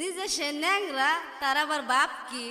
যে সে ন্যাংরা তার আবার বাপ কি?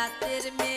রাতের মে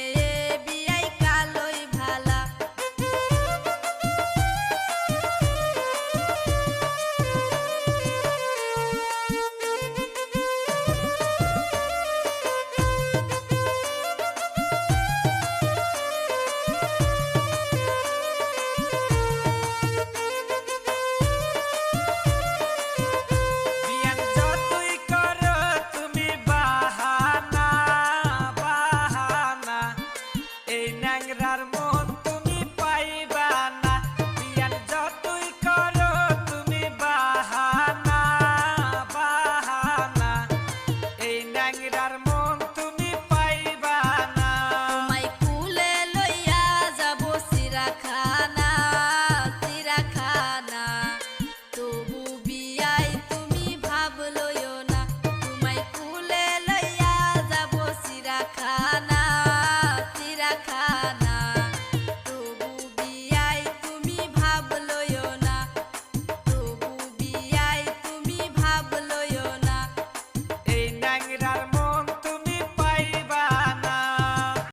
like